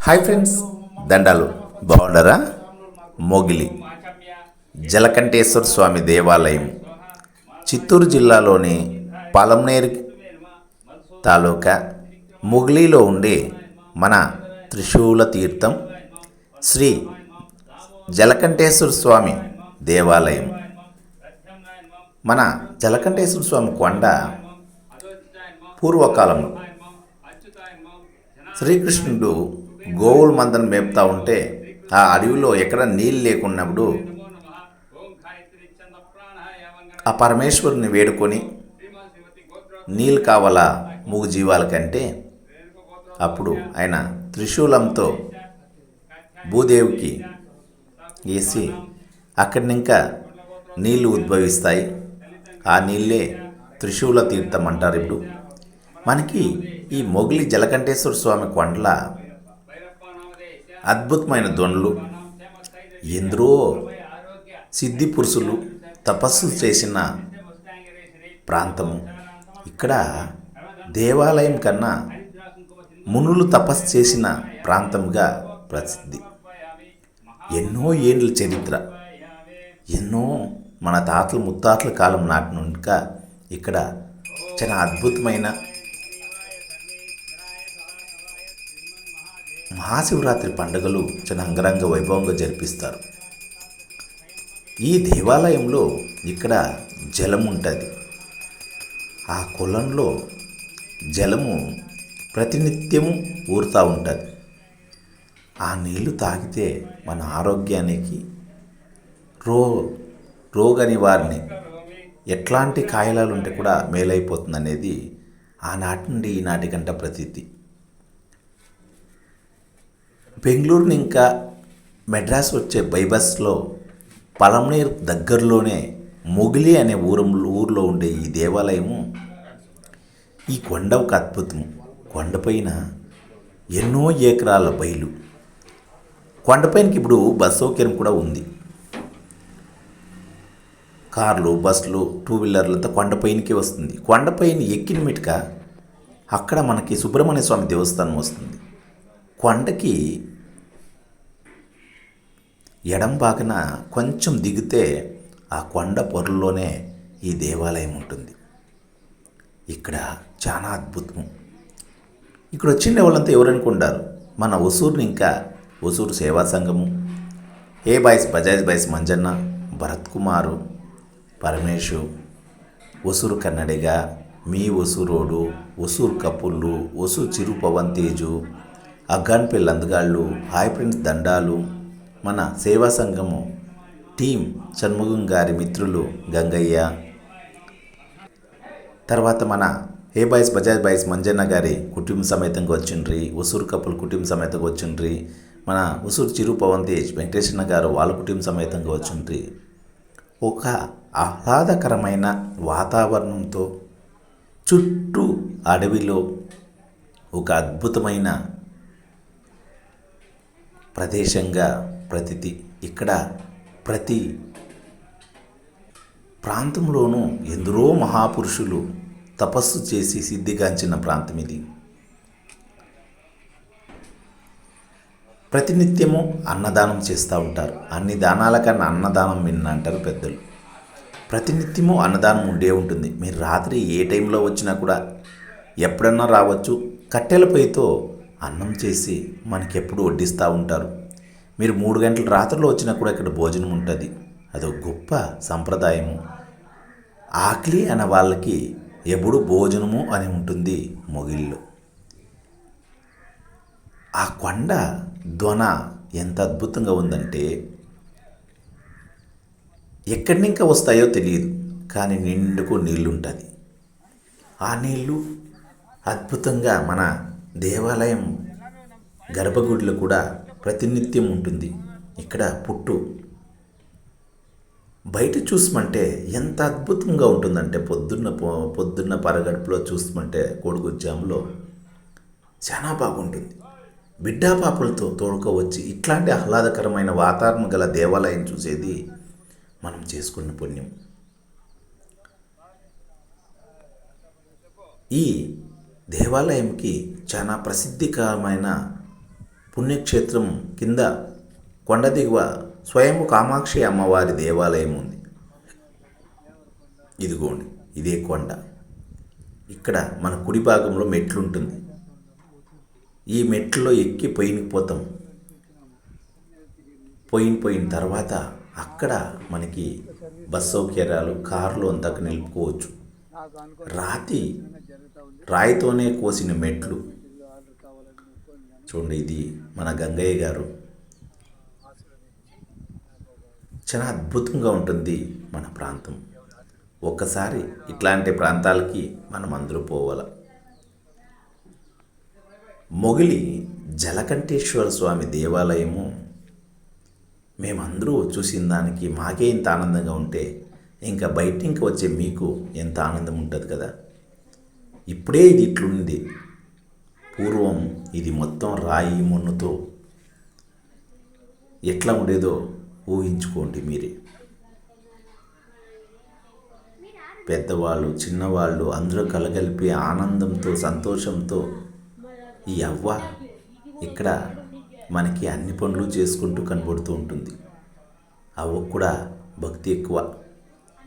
Hi friends దండాలు బాగుండరా మోగిలి జలకంఠేశ్వర స్వామి దేవాలయం చిత్తూరు జిల్లాలోని పాలంనేరు తాలూకా మొగిలిలో ఉండే మన త్రిశూల తీర్థం శ్రీ జలకంఠేశ్వర స్వామి దేవాలయం. మన జలకంఠేశ్వర స్వామి కొండ పూర్వకాలంలో శ్రీకృష్ణుడు గోవుల మందను మేపుతా ఉంటే ఆ అడవిలో ఎక్కడ నీళ్ళు లేకున్నప్పుడు ఆ పరమేశ్వరుని వేడుకొని నీళ్ళు కావాలా మూగు జీవాలకంటే అప్పుడు ఆయన త్రిశూలంతో భూదేవికి వేసి అక్కడి ఇంకా నీళ్ళు ఉద్భవిస్తాయి. ఆ నీళ్ళే త్రిశూల తీర్థం అంటారు ఇప్పుడు. మనకి ఈ మొగిలి జలకంఠేశ్వర స్వామి కొండల అద్భుతమైన దొండలు ఎందరో సిద్ధి పురుషులు తపస్సు చేసిన ప్రాంతము. ఇక్కడ దేవాలయం కన్నా మునులు తపస్సు చేసిన ప్రాంతంగా ప్రసిద్ధి. ఎన్నో ఏండ్ల చరిత్ర. ఎన్నో మన తాతలు ముత్తాతల కాలం నాటి నుండి ఇక్కడ చాలా అద్భుతమైన మహాశివరాత్రి పండుగలు చాలా అంగరంగ వైభవంగా జరిపిస్తారు. ఈ దేవాలయంలో ఇక్కడ జలం ఉంటుంది. ఆ కులంలో జలము ప్రతినిత్యము ఊరుతూ ఉంటుంది. ఆ నీళ్ళు తాగితే మన ఆరోగ్యానికి రో రోగ నివారణ ఎట్లాంటి కాయలాలు ఉంటే కూడా మేలైపోతుంది అనేది ఆనాటి నుండి ఈనాటి గంట ప్రతీతి. బెంగళూరుని ఇంకా మెడ్రాస్ వచ్చే బైబస్లో పలమనేర్ దగ్గరలోనే మొగిలి అనే ఊరు ఊర్లో ఉండే ఈ దేవాలయము ఈ కొండ ఒక అద్భుతం కొండపైన ఎన్నో ఏకరాల బయలు కొండపైనకి ఇప్పుడు బస్ సౌకర్యం కూడా ఉంది. కార్లు బస్సులు టూ వీలర్లంతా కొండపైనకే వస్తుంది. కొండపైన ఎక్కిన మిటక అక్కడ మనకి సుబ్రహ్మణ్య స్వామి దేవస్థానం వస్తుంది. కొండకి ఎడం పాకన కొంచెం దిగితే ఆ కొండ పొరల్లోనే ఈ దేవాలయం ఉంటుంది. ఇక్కడ చాలా అద్భుతం ఇక్కడ వచ్చిన వాళ్ళంతా ఎవరనుకుంటారు మన ఒసూరుని ఇంకా ఒసూరు సేవా సంఘము. A boys Bajaj boys Manjanna Bharath Kumar Paramesh Hosur Kannadiga మీ ఒసూరోడు ఒసూరు కపుళ్ళు ఒసూరు చిరు పవన్ తేజు అగ్గాన్పల్లి అందగాళ్ళు హాయ్ ఫ్రెండ్స్ దండాలు మన సేవా సంఘము టీం షణ్ముఖం గారి మిత్రులు గంగయ్య. తర్వాత మన A boys Bajaj boys Manjanna గారి కుటుంబ సమేతంగా వచ్చిండ్రి ఉసూరు కపుల్ కుటుంబ సమేతంగా వచ్చిండ్రి మన ఉసూరు చిరు పవన్ తేజ్ వెంకటేశ్వర గారు వాళ్ళ కుటుంబ సమేతంగా వచ్చిండ్రి. ఒక ఆహ్లాదకరమైన వాతావరణంతో చుట్టూ అడవిలో ఒక అద్భుతమైన ప్రదేశంగా ప్రతితి ఇక్కడ ప్రతి ప్రాంతంలోనూ ఎందరో మహాపురుషులు తపస్సు చేసి సిద్ధిగాంచిన ప్రాంతం ఇది. ప్రతినిత్యము అన్నదానం చేస్తూ ఉంటారు. అన్ని దానాల కన్నా అన్నదానం మిన్న అంటారు పెద్దలు. ప్రతినిత్యము అన్నదానం ఉండే ఉంటుంది. మీరు రాత్రి ఏ టైంలో వచ్చినా కూడా ఎప్పుడన్నా రావచ్చు. కట్టెల పొయ్యితో అన్నం చేసి మనకెప్పుడు వడ్డిస్తూ ఉంటారు. మీరు మూడు గంటల రాత్రిలో వచ్చినా కూడా ఇక్కడ భోజనం ఉంటుంది. అదో గొప్ప సంప్రదాయము. ఆకలి అనే వాళ్ళకి ఎప్పుడు భోజనము అని ఉంటుంది మొగిల్లో ఆ కొండ ధ్వన ఎంత అద్భుతంగా ఉందంటే ఎక్కడి ఇంకా వస్తాయో తెలియదు కానీ నిండుకు నీళ్ళుంటుంది. ఆ నీళ్ళు అద్భుతంగా మన దేవాలయం గర్భగుడిలో కూడా ప్రతినిత్యం ఉంటుంది. ఇక్కడ పుట్టు. బయట చూసమంటే ఎంత అద్భుతంగా ఉంటుందంటే పొద్దున్న పొ- పొద్దున్న పరగడుపులో చూసమంటే కోడిగుజ్జాములో చాలా బాగుంటుంది. బిడ్డా పాపలతో తోడుకోవచ్చి ఇట్లాంటి ఆహ్లాదకరమైన వాతావరణం గల దేవాలయం చూసేది మనం చేసుకున్న పుణ్యం. ఈ దేవాలయంకి చాలా ప్రసిద్ధికరమైన పుణ్యక్షేత్రం కింద కొండ దిగువ స్వయంభు కామాక్షి అమ్మవారి దేవాలయం ఉంది. ఇదిగోండి ఇదే కొండ. ఇక్కడ మన కుడి భాగంలో మెట్లు ఉంటుంది ఈ మెట్లలో ఎక్కి పోయిని పోతాం. పోయిన పోయిన తర్వాత అక్కడ మనకి బస్ సౌకర్యాలు కార్లు అంతా నిలుపుకోవచ్చు. రాతి రాయితోనే కోసిన మెట్లు. చూడండి ఇది మన గంగయ్య గారు. చాలా అద్భుతంగా ఉంటుంది మన ప్రాంతం. ఒక్కసారి ఇట్లాంటి ప్రాంతాలకి మనం అందరూ పోవాల. మొగిలి జలకంఠేశ్వర స్వామి దేవాలయము మేమందరూ చూసిన దానికి మాకే ఇంత ఆనందంగా ఉంటే ఇంకా బయట ఇంకా వచ్చే మీకు ఎంత ఆనందం ఉంటుంది కదా? ఇప్పుడే ఇది ఇట్లుంది. పూర్వం ఇది మొత్తం రాయి మున్నుతో ఎట్లా ఉండేదో ఊహించుకోండి మీరే. పెద్దవాళ్ళు చిన్నవాళ్ళు అందరూ కలగలిపి ఆనందంతో సంతోషంతో ఈ అవ్వ ఇక్కడ మనకి అన్ని పనులు చేసుకుంటూ కనబడుతూ ఉంటుంది. అవ్వకు కూడా భక్తి ఎక్కువ.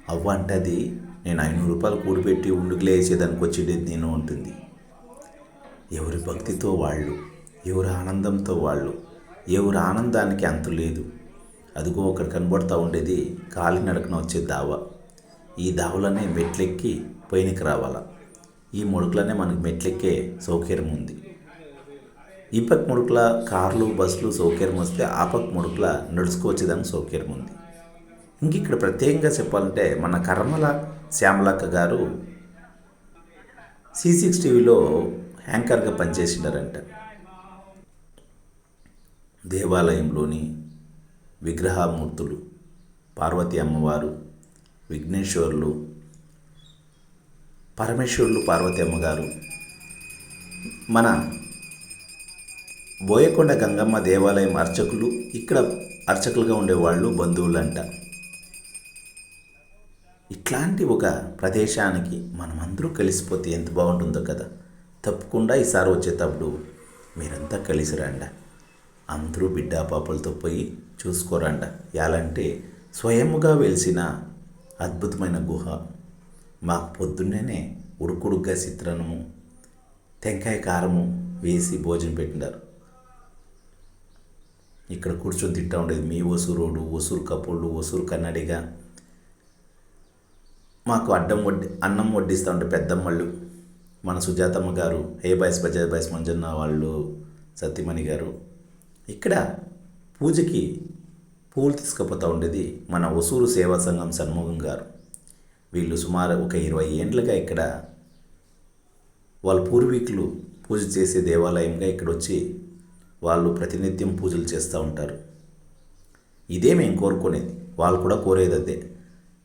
అవ్వ అంటే అది నేను ఐనూరు రూపాయలు కూడిపెట్టి ఉండుకులే వేసేదానికి వచ్చేది నేను ఉంటుంది ఎవరి భక్తితో వాళ్ళు ఎవరి ఆనందంతో వాళ్ళు ఎవరి ఆనందానికి అంతు లేదు. అదిగో అక్కడ కనబడుతూ ఉండేది కాలినడకన వచ్చే దావ. ఈ దావలోనే మెట్లెక్కి పైనకి రావాలా. ఈ ముడుకులనే మనకి మెట్లెక్కే సౌకర్యం ఉంది. ఈ పక్క ముడుకుల కార్లు బస్సులు సౌకర్యం వస్తే ఆ పక్క ముడుకుల నడుచుకోవచ్చేదానికి సౌకర్యం ఉంది. ఇంక ఇక్కడ ప్రత్యేకంగా చెప్పాలంటే మన కర్మల శ్యామలక్క గారు సి సిక్స్ టీవీలో యాంకర్గా పనిచేసినారంట దేవాలయంలోని విగ్రహమూర్తులు పార్వతి అమ్మవారు విఘ్నేశ్వరులు పరమేశ్వరులు పార్వతి అమ్మగారు మన బోయకొండ గంగమ్మ దేవాలయం అర్చకులు ఇక్కడ అర్చకులుగా ఉండేవాళ్ళు బంధువులంట. ఇట్లాంటి ఒక ప్రదేశానికి మనమందరూ కలిసిపోతే ఎంత బాగుంటుందో కదా. తప్పకుండా ఈసారి వచ్చేటప్పుడు మీరంతా కలిసి రండి. అందరూ బిడ్డా పాపలతో పోయి చూసుకోరండ. ఎలాంటే స్వయముగా వెలిసిన అద్భుతమైన గుహ. మాకు పొద్దున్నేనే ఉడుకుడుగ్గా చిత్రాన్నము టెంకాయ కారము వేసి భోజనం పెట్టినారు ఇక్కడ కూర్చొని తింటా ఉండేది మీ ఒసూరోడు ఒసూరు కప్పుళ్ళు ఒసూరు కన్నడిగా. మాకు అడ్డం వడ్డి అన్నం వడ్డిస్తూ ఉంటే పెద్దమ్మళ్ళు. మన సుజాతమ్మ గారు A boys Bajaj boys Manjanna వాళ్ళు సత్యమణి గారు ఇక్కడ పూజకి పూలు తీసుకుపోతూ ఉండేది మన ఒసూరు సేవా సంఘం షణ్ముఖం గారు. వీళ్ళు సుమారు ఒక ఇరవై ఏండ్లుగా ఇక్కడ వాళ్ళ పూర్వీకులు పూజ చేసే దేవాలయంగా ఇక్కడ వచ్చి వాళ్ళు ప్రతినిత్యం పూజలు చేస్తూ ఉంటారు. ఇదే మేము కోరుకునేది. వాళ్ళు కూడా కోరేది అదే.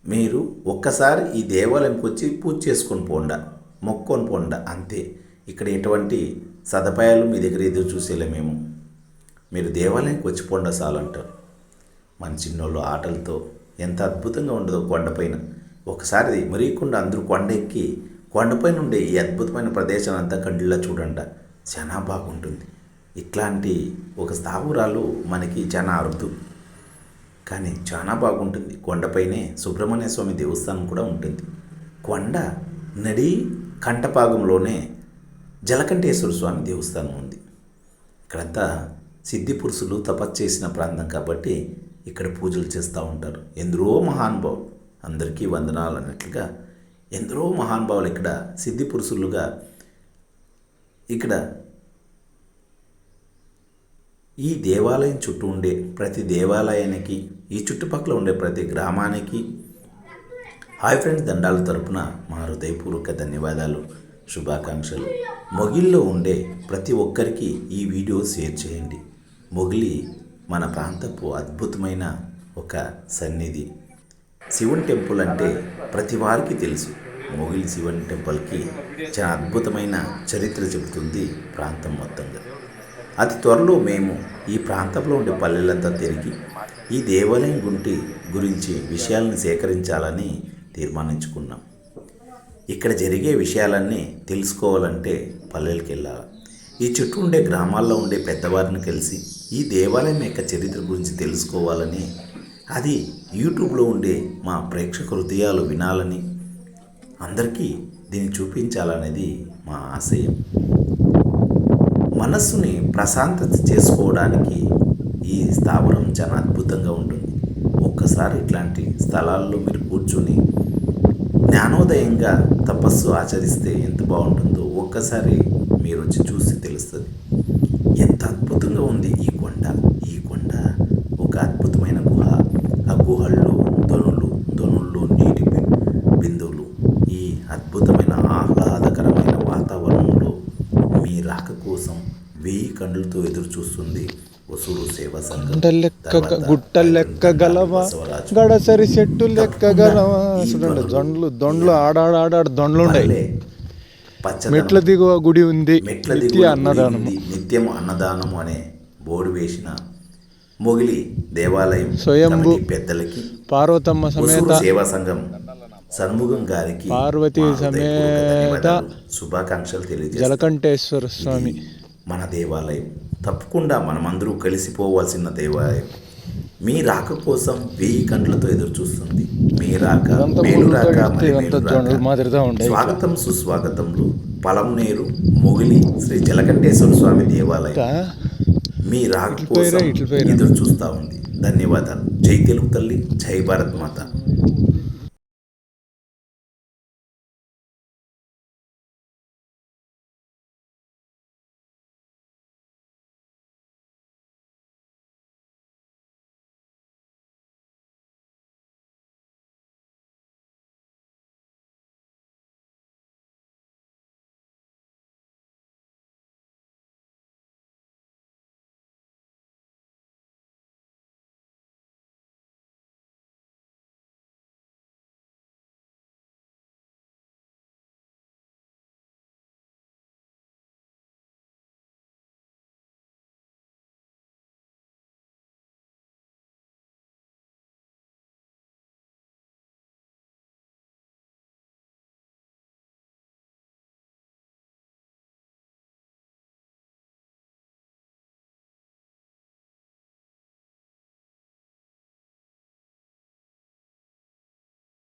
మీరు ఒక్కసారి ఈ దేవాలయంకి వచ్చి పూజ చేసుకొని పోండా. మొక్కొని పొండ అంతే. ఇక్కడ ఎటువంటి సదుపాయాలు మీ దగ్గర ఎదురు చూసేలే మేము. మీరు దేవాలయానికి వచ్చి పొండ చాలంటారు. మన చిన్నోళ్ళు ఆటలతో ఎంత అద్భుతంగా ఉండదో కొండపైన ఒకసారి మరీకుండా అందరూ కొండ ఎక్కి కొండపైన ఉండే ఈ అద్భుతమైన ప్రదేశం అంతా కండిలా చూడండి. చాలా బాగుంటుంది. ఇట్లాంటి ఒక స్థావరాలు మనకి చాలా అరుదు. కానీ చాలా బాగుంటుంది. కొండపైనే సుబ్రహ్మణ్య స్వామి దేవస్థానం కూడా ఉంటుంది. కొండ నడి కంటపాగంలోనే జలకంఠేశ్వర స్వామి దేవస్థానం ఉంది. ఇక్కడంతా సిద్ధి పురుషులు తపస్సు చేసిన ప్రాంతం కాబట్టి ఇక్కడ పూజలు చేస్తూ ఉంటారు. ఎందరో మహానుభావులు. అందరికీ వందనాలు అన్నట్లుగా ఎందరో మహానుభావులు ఇక్కడ సిద్ధి పురుషులుగా ఇక్కడ ఈ దేవాలయం చుట్టూ ఉండే ప్రతి దేవాలయానికి ఈ చుట్టుపక్కల ఉండే ప్రతి గ్రామానికి హాయ్ ఫ్రెండ్స్ దండాల తరపున మా హృదయపూర్వక ధన్యవాదాలు శుభాకాంక్షలు. మొగిల్లో ఉండే ప్రతి ఒక్కరికి ఈ వీడియో షేర్ చేయండి. మొగిలి మన ప్రాంతపు అద్భుతమైన ఒక సన్నిధి. శివుని టెంపుల్ అంటే ప్రతి వారికి తెలుసు. మొగిలి శివుని టెంపుల్కి చాలా అద్భుతమైన చరిత్ర చెబుతుంది ప్రాంతం మొత్తంగా. అతి త్వరలో మేము ఈ ప్రాంతంలో ఉండే పల్లెలంతా తిరిగి ఈ దేవాలయం గుంటి గురించి విషయాలను సేకరించాలని తీర్మానించుకున్నాం. ఇక్కడ జరిగే విషయాలన్నీ తెలుసుకోవాలంటే పల్లెలకు వెళ్ళాలి ఈ చుట్టూ ఉండే గ్రామాల్లో ఉండే పెద్దవారిని కలిసి ఈ దేవాలయం యొక్క చరిత్ర గురించి తెలుసుకోవాలని అది యూట్యూబ్లో ఉండే మా ప్రేక్షక హృదయాలు వినాలని అందరికీ దీన్ని చూపించాలనేది మా ఆశయం. మనస్సుని ప్రశాంతత చేసుకోవడానికి ఈ స్థావరం చాలా అద్భుతంగా ఉంటుంది. ఒక్కసారి ఇట్లాంటి స్థలాల్లో మీరు కూర్చుని జ్ఞానోదయంగా తపస్సు ఆచరిస్తే ఎంత బాగుంటుందో ఒక్కసారి మీరు వచ్చి చూసి తెలుస్తుంది. ఎంత అద్భుతంగా ఉంది ఈ కొండ. ఈ కొండ ఒక అద్భుతమైన గుహ. ఆ గుహల్లో ధనులు ధనుల్లో నీటి బిందువులు. ఈ అద్భుతమైన ఆహ్లాదకరమైన వాతావరణంలో మీ రాక కోసం వెయ్యి కండ్లతో ఎదురు చూస్తుంది గుంట లెక్క గుట్ట లెక్క గలవా. గడసరి చెట్టు లెక్క గలవా? చూడండి జొండ్లు దొండ్లు ఆడాడాడాడ దొండ్లు ఉన్నాయి మెట్ల దిగువ గుడి ఉంది. మెట్ల నిత్య ఉంది, నిత్యం అన్నదానము అనే బోర్డు వేసిన మొగిలి దేవాలయం స్వయంభూ కమిటీ పెద్దలకి పార్వతమ్మ సమేత సేవా సంఘం సన్ముఖం గారికి పార్వతీ సమేత శుభాకాంక్షలు తెలియజేస్తాను జలకంఠేశ్వర స్వామి. మన దేవాలయం. తప్పకుండా మనమందరూ కలిసిపోవాల్సిన దేవాలయం. మీ రాక కోసం వెయ్యి కండ్లతో ఎదురు చూస్తుంది. మీ రాక మేలు రాక. స్వాగతం సుస్వాగతంలో పొలంనేరు మొగిలి శ్రీ జలకంఠేశ్వర స్వామి దేవాలయం. మీ రాక కోసం. ఎదురు చూస్తా ఉంది. ధన్యవాదాలు. జై తెలుగు తల్లి జై భారత్ మాత.